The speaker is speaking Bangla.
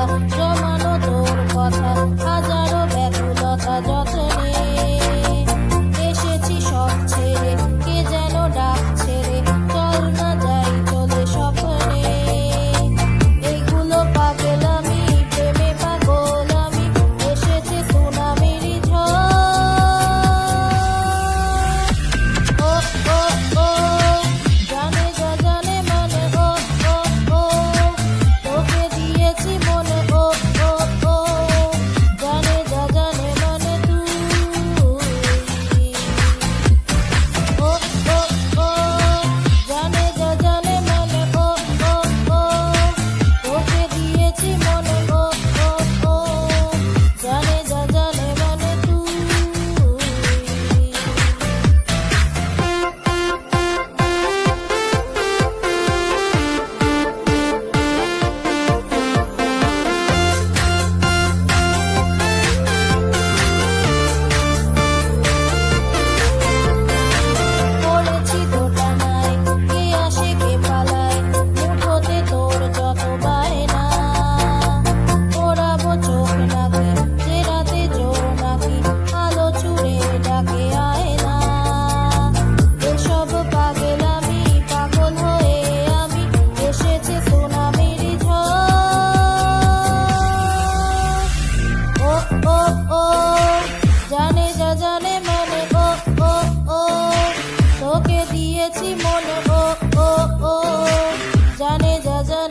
Chama no touro, bota, দিয়েছি মনে। ও ও ও জানে যা জানে